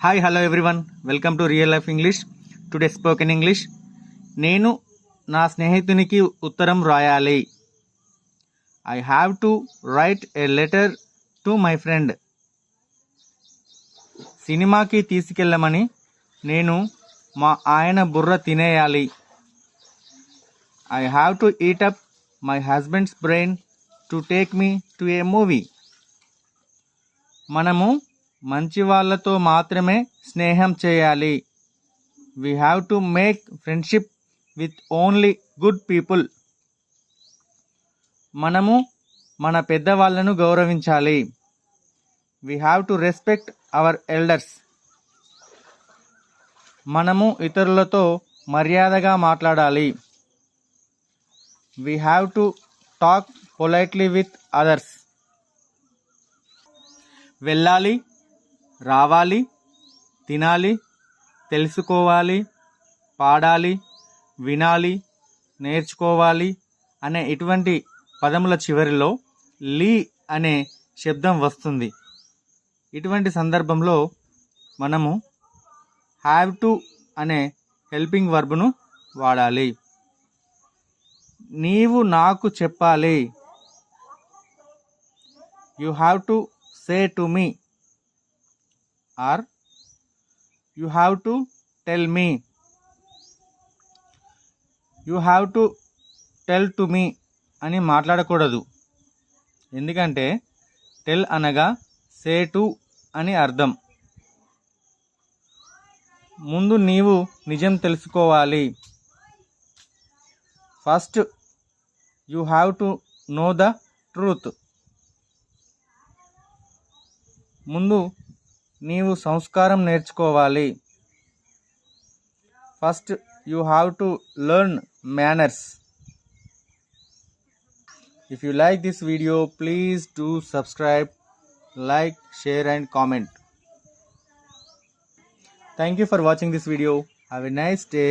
Hi hello everyone welcome to real life English today spoken English నేను నా స్నేహితునికి ఉత్తరం రాయాలి. I have to write a letter to my friend సినిమాకి తీసుకెళ్ళమని నేను మా ఆయన బుర్ర తినేయాలి. I have to eat up my husband's brain to take me to a movie మనము మంచి వాళ్ళతో మాత్రమే స్నేహం చేయాలి. We have to make friendship with only good people మనము మన పెద్దవాళ్ళను గౌరవించాలి. We have to respect our elders మనము ఇతరులతో మర్యాదగా మాట్లాడాలి. We have to talk politely with others వెళ్ళాలి రావాలి తినాలి తెలుసుకోవాలి పాడాలి వినాలి నేర్చుకోవాలి అనే ఇటువంటి పదముల చివరిలో లీ అనే శబ్దం వస్తుంది. ఇటువంటి సందర్భంలో మనము హ్యావ్ టు అనే హెల్పింగ్ వర్బ్ను వాడాలి. నీవు నాకు చెప్పాలి. You have to say to me or? You have to tell me. You have to tell to me అని మాట్లాడకూడదు. ఎందుకంటే టెల్ అనగా సే టు అని అర్థం. ముందు నీవు నిజం తెలుసుకోవాలి. First you have to know the truth. ముందు నీవు సంస్కారం నేర్చుకోవాలి. First you have to learn manners if you like this video please do subscribe like share and comment thank you for watching this video have a nice day